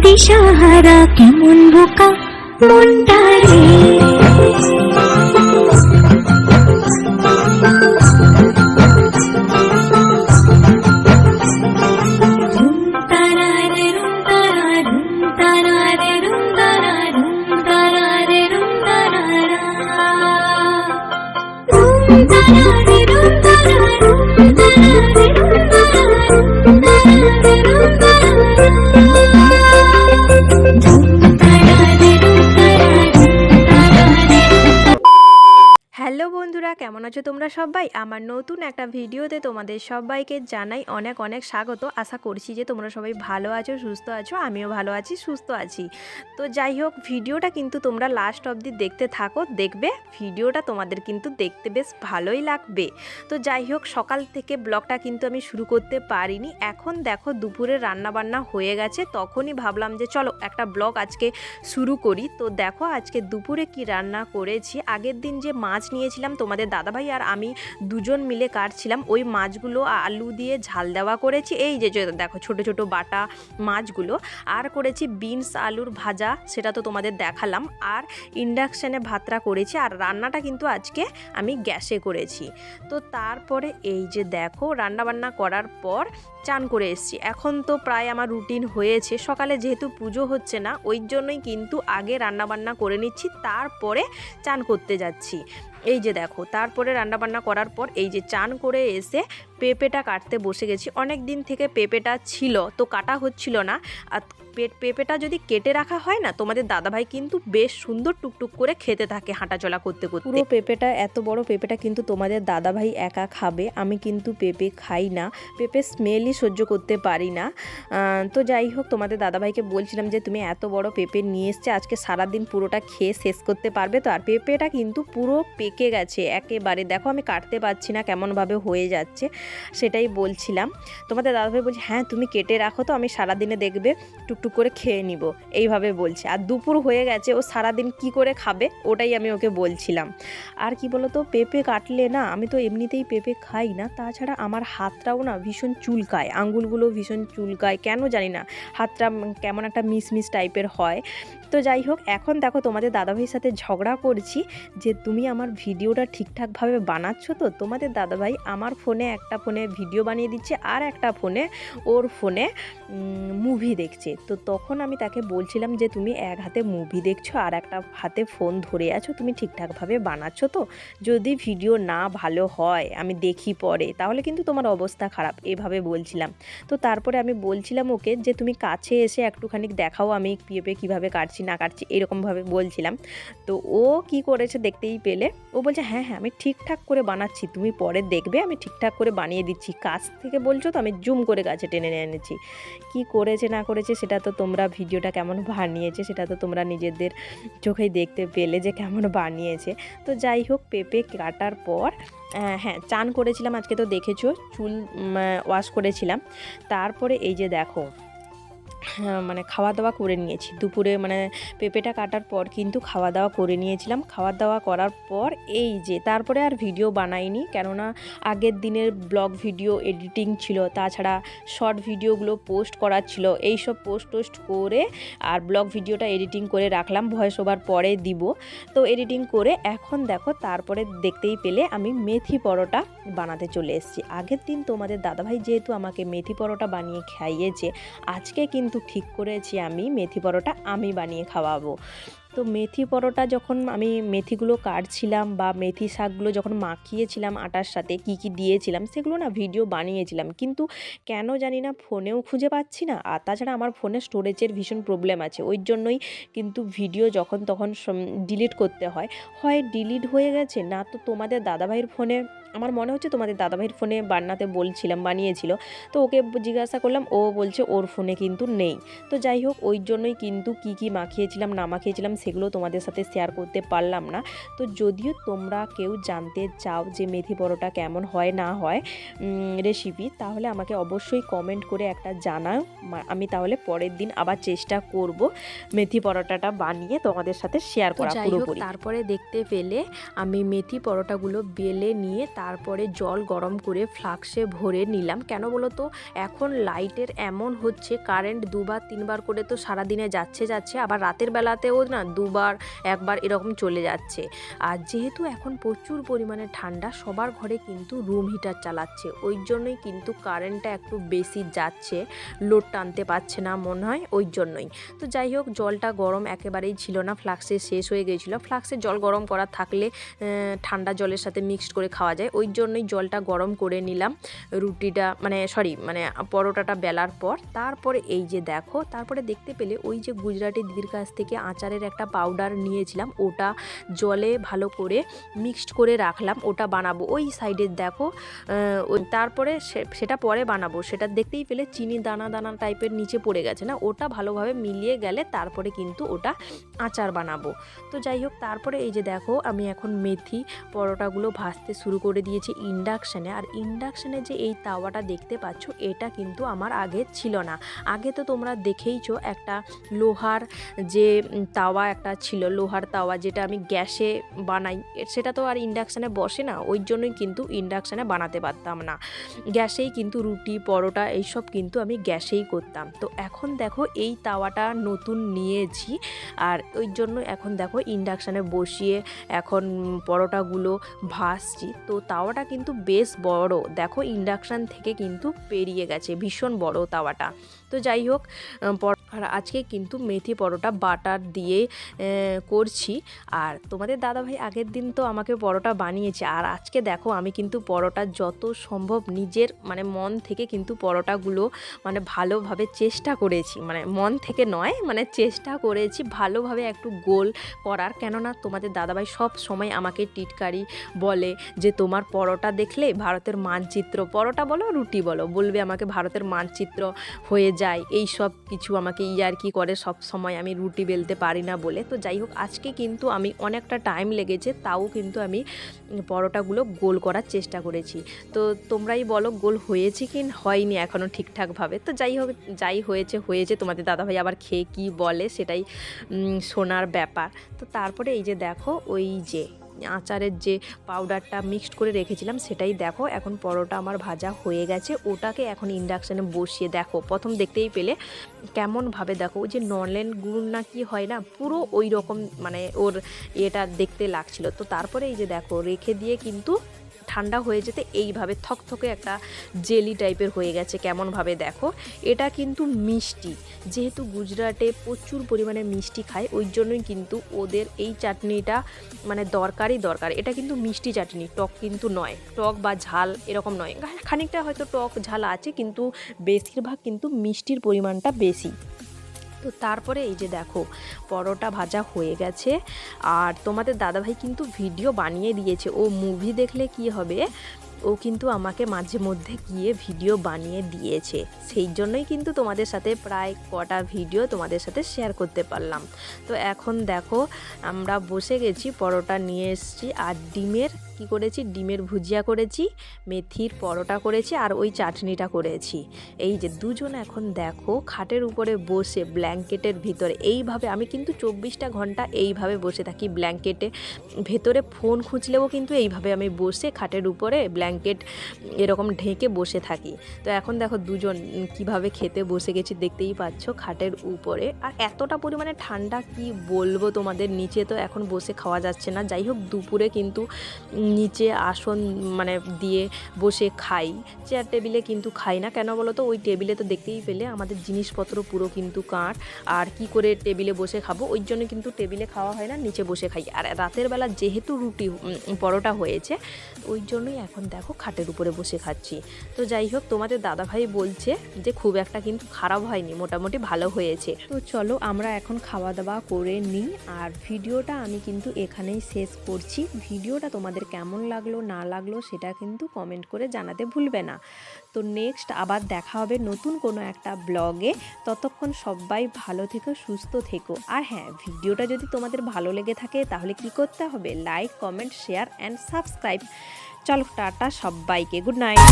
দিশাহারা কেমন বোকা? মনটা হ্যালো বন্ধুরা, কেমন আছো তোমরা সবাই? আমার নতুন একটা ভিডিওতে তোমাদের সবাইকে জানাই অনেক অনেক স্বাগত। আশা করছি যে তোমরা সবাই ভালো আছো, সুস্থ আছো, আমিও ভালো আছি, সুস্থ আছি। তো যাই হোক, ভিডিওটা কিন্তু তোমরা লাস্ট অবধি দেখতে থাকো, দেখবে ভিডিওটা তোমাদের কিন্তু দেখতে বেশ ভালোই লাগবে। তো যাই হোক, সকাল থেকে ব্লগটা কিন্তু আমি শুরু করতে পারিনি। এখন দেখো দুপুরে রান্না বান্না হয়ে গেছে, তখনই ভাবলাম যে চলো একটা ব্লগ আজকে শুরু করি। তো দেখো আজকে দুপুরে কি রান্না করেছি। আগের দিন যে মাছ নিয়েছিলাম, তোমাদের দাদাভাই আর আমি দুজন মিলে কাটছিলাম। ওই মাছগুলো আলু দিয়ে ঝাল দেওয়া করেছি। এই যে দেখো, ছোট ছোট বাটা মাছগুলো। আর করেছি বিনস আলুর ভাজা, সেটা তো তোমাদের দেখালাম। আর ইন্ডাকশানে ভাতটা করেছি। আর রান্নাটা কিন্তু আজকে আমি গ্যাসে করেছি। তো তারপরে এই যে দেখো, রান্নাবান্না করার পর চান করে এসেছি। এখন তো প্রায় আমার রুটিন হয়েছে। সকালে যেহেতু পুজো হচ্ছে না, ওই জন্যই কিন্তু আগে রান্নাবান্না করে নিচ্ছি। তারপরে চান করতে যাচ্ছি। এই যে দেখো, তারপরে রান্নাবান্না করার পর এই যে চান করে এসে পেঁপেটা কাটতে বসে গেছি। অনেক দিন থেকে পেঁপেটা ছিল, তো কাটা হচ্ছিল না। আর পেঁপেটা যদি কেটে রাখা হয় না, তোমাদের দাদাভাই কিন্তু বেশ সুন্দর টুকটুক করে খেতে থাকে হাঁটাচলা করতে করতে। পুরো পেঁপেটা, এত বড় পেঁপেটা কিন্তু তোমাদের দাদাভাই একা খাবে, আমি কিন্তু পেঁপে খাই না, পেঁপে স্মেলই সহ্য করতে পারি না। তো যাই হোক, তোমাদের দাদাভাইকে বলছিলাম যে, তুমি এত বড় পেঁপে নিয়ে এসছে, আজকে সারাদিন পুরোটা খেয়ে শেষ করতে পারবে তো? আর পেঁপেটা কিন্তু পুরো পেকে গেছে, একেবারে। দেখো, আমি কাটতে পারছি না, কেমনভাবে হয়ে যাচ্ছে, সেটাই বলছিলাম। তোমাদের দাদাভাই বলছে হ্যাঁ তুমি কেটে রাখো তো, আমি সারাদিনে দেখবে টুকটুক করে খেয়ে নিব, এইভাবে বলছে। আর দুপুর হয়ে গেছে, ও সারাদিন কি করে খাবে, ওটাই আমি ওকে বলছিলাম। আর কি বলতো, পেঁপে কাটলে না, আমি তো এমনিতেই পেঁপে খাই না, তাছাড়া আমার হাতটাও না ভীষণ চুলকায়, আঙ্গুলগুলো ভীষণ চুলকায়, কেন জানি না, হাতটা কেমন একটা মিস মিস টাইপের হয়। তো যাই হোক, এখন দেখো তোমাদের দাদাভাইয়ের সাথে ঝগড়া করছি, যে তুমি আমার ভিডিওটা ঠিকঠাকভাবে বানাচ্ছ তো, তোমাদের দাদাভাই আমার ফোনে একটা ফোনে ভিডিও বানিয়ে দিচ্ছে, আর একটা ফোনে ওর ফোনে মুভি দেখছে। তো তখন আমি তাকে বলছিলাম যে, তুমি এক হাতে মুভি দেখছ আর একটা হাতে ফোন ধরে আছো, তুমি ঠিকঠাকভাবে বানাচ্ছ তো। যদি ভিডিও না ভালো হয়, আমি দেখি পরে। তাহলে কিন্তু তোমার অবস্থা খারাপ। এভাবে বলছিলাম। তো তারপরে আমি বলছিলাম ওকে যে, তুমি কাছে এসে একটুখানি দেখাও আমি পেঁপে কীভাবে কাটছি, না কাটছি, এরকমভাবে বলছিলাম। তো ও কি করেছে দেখতেই পেলে, ও বলছে হ্যাঁ হ্যাঁ আমি ঠিকঠাক করে বানাচ্ছি, তুমি পরে দেখবে, আমি ঠিকঠাক করে বানিয়ে দিচ্ছি। কাছ থেকে বলছো তো, আমি জুম করে গাছে টেনে নিয়ে এনেছি। কি করেছে, না করেছে, সেটা তো তোমরা ভিডিওটা কেমন বানিয়েছে সেটা তো তোমরা নিজেদের চোখেই দেখতে পেলে যে কেমন বানিয়েছে। তো যাই হোক, পেঁপে কাটার পর হ্যাঁ চান করেছিলাম, আজকে তো দেখেছ, চুল ওয়াশ করেছিলাম। তারপরে এই যে দেখো মানে খাওয়া দাওয়া করে নিয়েছি। দুপুরে মানে পেঁপেটা কাটার পর কিন্তু খাওয়া দাওয়া করে নিয়েছিলাম। খাওয়া দাওয়া করার পর এই যে, তারপরে আর ভিডিও বানাইনি। কেননা আগের দিনের ব্লগ ভিডিও এডিটিং ছিল, তাছাড়া শর্ট ভিডিওগুলো পোস্ট করার ছিল। এই সব পোস্ট টোস্ট করে আর ব্লগ ভিডিওটা এডিটিং করে রাখলাম। ভয়েস ওভার পরে দিব। তো এডিটিং করে এখন দেখো, তারপরে দেখতেই পেলে আমি মেথি পরোটা বানাতে চলে এসেছি। আগের দিন তোমাদের দাদাভাই যেহেতু আমাকে মেথি পরোটা বানিয়ে খাইয়েছে, আজকে কিন্তু ঠিক করেছি আমি মেথি পরোটা আমি বানিয়ে খাওয়াবো। তো মেথি পরোটা যখন আমি মেথিগুলো কাটছিলাম বা মেথি শাকগুলো যখন মাখিয়েছিলাম আটার সাথে কি কি দিয়েছিলাম সেগুলো না ভিডিও বানিয়েছিলাম। কিন্তু কেন জানি না ফোনেও খুঁজে পাচ্ছি না। আর তাছাড়া আমার ফোনে স্টোরেজের ভীষণ প্রবলেম আছে। ওই জন্যই কিন্তু ভিডিও যখন তখন ডিলিট করতে হয়। হয় ডিলিট হয়ে গেছে না তো তোমাদের দাদাভাইয়ের ফোনে, আমার মনে হচ্ছে তোমাদের দাদাভাইয়ের ফোনে বান্নাতে বলছিলাম, বানিয়েছিল। তো ওকে জিজ্ঞাসা করলাম, ও বলছে ওর ফোনে কিন্তু নেই। তো যাই হোক, ওই জন্যই কিন্তু কি কি মাখিয়েছিলাম, না মাখিয়েছিলাম সেগুলো তোমাদের সাথে শেয়ার করতে পারলাম না। তো যদিও তোমরা কেউ জানতে চাও যে মেথি পরোটা কেমন হয় না হয় রেসিপি তাহলে আমাকে অবশ্যই কমেন্ট করে একটা জানাও। আমি তাহলে পরের দিন আবার চেষ্টা করব মেথি পরোটাটা বানিয়ে তোমাদের সাথে শেয়ার করা পুরোপুরি। তারপরে দেখতে পেলে আমি মেথি পরোটাগুলো বেলে নিয়ে তারপরে জল গরম করে ফ্লাক্সে ভরে নিলাম। কেন বলো তো? এখন লাইটের এমন হচ্ছে কারেন্ট দুবার তিনবার করে তো সারাদিনে যাচ্ছে যাচ্ছে আবার রাতের বেলাতেও না দুবার, একবার এরকম চলে যাচ্ছে। আর যেহেতু এখন প্রচুর পরিমাণে ঠান্ডা, সবার ঘরে কিন্তু রুম হিটার চালাচ্ছে। ওই জন্যই কিন্তু কারেন্টটা একটু বেশি যাচ্ছে। লোড টানতে পারছে না মনে হয়, ওই জন্যই। তো যাই হোক, জলটা গরম একেবারেই ছিল না ফ্লাক্সে শেষ হয়ে গিয়েছিল। ফ্লাক্সে জল গরম করা থাকলে ঠান্ডা জলের সাথে মিক্সড করে খাওয়া যায়। ওই জন্যই জলটা গরম করে নিলাম। রুটিটা মানে সরি মানে পরোটাটা বেলার পর। তারপরে এই যে দেখো, তারপরে দেখতে পেলে ওই যে গুজরাটি দিদির কাছ থেকে আচারের একটা পাউডার নিয়েছিলাম, ওটা জলে ভালো করে মিক্সড করে রাখলাম, ওটা বানাবো। ওই সাইডে দেখো তারপরে সেটা পরে বানাবো। সেটা দেখতেই পেলে চিনি দানা দানা টাইপের নিচে পড়ে গেছে না? ওটা ভালোভাবে মিলিয়ে গেলে তারপরে কিন্তু ওটা আচার বানাবো। তো যাই হোক, তারপরে এই যে দেখো, আমি এখন মেথি পরোটাগুলো ভাজতে শুরু করে দিয়েছি ইন্ডাকশানে আর ইন্ডাকশানে যে এই তাওয়াটা দেখতে পাচ্ছ, এটা কিন্তু আমার আগে ছিল না। আগে তো তোমরা দেখেইছো একটা লোহার যে তাওয়া একটা ছিল লোহার তাওয়া যেটা আমি গ্যাসে বানাই। সেটা তো আর ইন্ডাকশানে বসে না, ওই জন্যই কিন্তু ইন্ডাকশানে বানাতে পারতাম না। গ্যাসেই কিন্তু রুটি, পরোটা এইসব কিন্তু আমি গ্যাসেই করতাম। তো এখন দেখো এই তাওয়াটা নতুন নিয়েছি আর ওই জন্য এখন দেখো ইন্ডাকশানে বসিয়ে এখন পরোটাগুলো ভাসছি তো তাওয়াটা কিন্তু বেশ বড়, দেখো ইন্ডাকশান থেকে কিন্তু পেরিয়ে গেছে, ভীষণ বড় তাওয়াটা। তো যাই হোক আর আজকে কিন্তু মেথি পরোটা বাটার দিয়ে করছি। আর তোমাদের দাদাভাই আগের দিন তো আমাকে পরোটা বানিয়েছে। আর আজকে দেখো আমি কিন্তু পরোটা যত সম্ভব নিজের মানে মন থেকে কিন্তু পরোটাগুলো মানে ভালোভাবে চেষ্টা করেছি। মানে মন থেকে নয় মানে চেষ্টা করেছি ভালোভাবে একটু গোল করার। কেননা তোমাদের দাদাভাই সব সময় আমাকে টিটকারি বলে যে, তোমার পরোটা দেখলে ভারতের মানচিত্র, পরোটা বলো, রুটি বলো, বলবে আমাকে ভারতের মানচিত্র হয়ে যায়। এই সব কিছু আমাকে ইয়ার্কি করে সব সময় আমি রুটি বেলতে পারি না বলে। তো যাই হোক, আজকে কিন্তু আমি অনেকটা টাইম লেগেছে, তাও কিন্তু আমি পরোটাগুলো গোল করার চেষ্টা করেছি। তো তোমরাই বলো, গোল হয়েছে কি হয়নি এখনও ঠিকঠাকভাবে? তো যাই হোক, যাই হয়েছে হয়েছে। তোমাদের দাদাভাই আবার খেয়ে কি বলে সেটাই শোনার ব্যাপার। তো তারপরে এই যে দেখো, ওই যে আচারের যে পাউডারটা মিক্সড করে রেখেছিলাম, সেটাই দেখো। এখন পরোটা আমার ভাজা হয়ে গেছে। ওটাকে এখন ইন্ডাকশানে বসিয়ে দেখো। প্রথম দেখতেই পেলে কেমনভাবে দেখো, ওই যে নলেন গুড় না কি হয় না, পুরো ওই রকম মানে ওর এটা দেখতে লাগছিল। তো তারপরে এই যে দেখো, রেখে দিয়ে কিন্তু ঠান্ডা হয়ে যেতে এইভাবে থকথকে একটা জেলি টাইপের হয়ে গেছে, কেমনভাবে দেখো। এটা কিন্তু মিষ্টি, যেহেতু গুজরাটে প্রচুর পরিমাণে মিষ্টি খায়, ওই জন্যই কিন্তু ওদের এই চাটনিটা মানে দরকারই দরকার। এটা কিন্তু মিষ্টি চাটনি, টক কিন্তু নয়। টক বা ঝাল এরকম নয়। খানিকটা হয়তো টক ঝাল আছে, কিন্তু বেশিরভাগ কিন্তু মিষ্টির পরিমাণটা বেশি। তো তারপরে এই যে দেখো, পরোটা ভাজা হয়ে গেছে। আর তোমাদের দাদাভাই কিন্তু ভিডিও বানিয়ে দিয়েছে। ও মুভি দেখলে কি হবে? ও কিন্তু আমাকে মাঝে মধ্যে গিয়ে ভিডিও বানিয়ে দিয়েছে। সেই জন্যই কিন্তু তোমাদের সাথে প্রায় কটা ভিডিও তোমাদের সাথে শেয়ার করতে পারলাম। তো এখন দেখো, আমরা বসে গেছি, পরোটা নিয়ে এসেছি। আর ডিমের কি করেছি? ডিমের ভুজিয়া করেছি, মেথির পরোটা করেছি আর ওই চাটনিটা করেছি। এই যে দুজন এখন দেখো খাটের উপরে বসে ব্ল্যাঙ্কেটের ভিতরে। এইভাবে আমি কিন্তু চব্বিশটা ঘণ্টা এইভাবে বসে থাকি ব্ল্যাঙ্কেটে। ভেতরে ফোন খুঁজলেও কিন্তু এইভাবে আমি বসে খাটের উপরে ব্ল্যাঙ্কেট এরকম ঢেকে বসে থাকি। তো এখন দেখো দুজন কীভাবে খেতে বসে গেছি দেখতেই পাচ্ছ খাটের উপরে। আর এতটা পরিমাণে ঠান্ডা কি বলব তোমাদের? নিচে তো এখন বসে খাওয়া যাচ্ছে না। যাই হোক, দুপুরে কিন্তু নিচে আসন মানে দিয়ে বসে খাই। চেয়ার টেবিলে কিন্তু খাই না। কেন বলো তো ওই টেবিলে তো দেখতেই পেলে আমাদের জিনিসপত্র পুরো কিন্তু কাঠ। আর কি করে টেবিলে বসে খাব? ওই জন্য কিন্তু টেবিলে খাওয়া হয় না, নিচে বসে খাই। আর রাতের বেলা যেহেতু রুটি পরোটা হয়েছে, ওই জন্যই এখন দেখো খাটের উপরে বসে খাচ্ছি। তো যাই হোক, তোমাদের দাদাভাই বলছে যে খুব একটা কিন্তু খারাপ হয়নি, মোটামুটি ভালো হয়েছে। তো চলো আমরা এখন খাওয়া দাওয়া করে নিই। আর ভিডিওটা আমি কিন্তু এখানেই শেষ করছি। ভিডিওটা তোমাদের কেমন কেমন লাগল, না লাগল সেটা কিন্তু কমেন্ট করে জানাতে ভুলবে না। তো নেক্সট আবার দেখা হবে নতুন কোনো একটা ব্লগে ততক্ষণ সবাই ভালো থেকো, সুস্থ থেকো। আর হ্যাঁ ভিডিওটা যদি তোমাদের ভালো লেগে থাকে তাহলে কি করতে হবে? Like comment share and subscribe চলো, টাটা সবাইকে গুড নাইট